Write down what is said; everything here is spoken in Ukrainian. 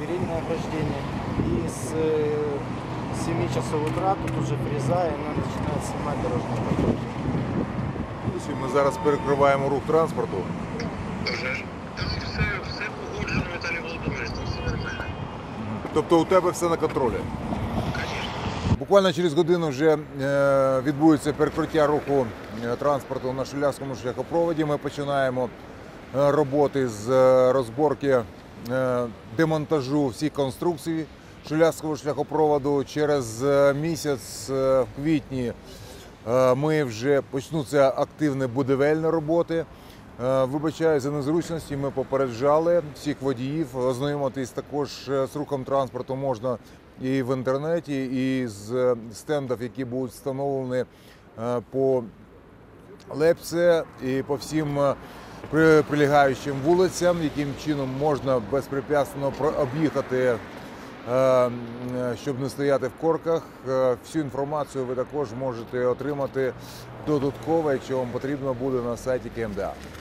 беременного от рождения. И с э, 7 часов утра тут уже фреза, и она начинает снимать дорожные потоки. Друзі, Ми зараз перекриваємо рух транспорту. Там все, все погоджено, Віталій Володимирович, там все. Тобто у тебе все на контролі? Буквально через годину вже е, відбудеться перекриття руху е, транспорту на Шулявському шляхопроводі. Ми починаємо е, роботи з розборки демонтажу всіх конструкцій Шулявського шляхопроводу. Через е, місяць е, в квітні е, ми вже почнуться активні будівельні роботи. Е, Вибачаю за незручності. Ми попереджали всіх водіїв. Ознайомитись також е, з рухом транспорту можна і в інтернеті, і з е, стендів, які будуть встановлені е, по Лепце і по всім е, прилягаючим вулицям, яким чином можна безпрепятственно об'їхати, е, е, щоб не стояти в корках. Всю інформацію ви також можете отримати додатково, якщо вам потрібно буде на сайті КМДА.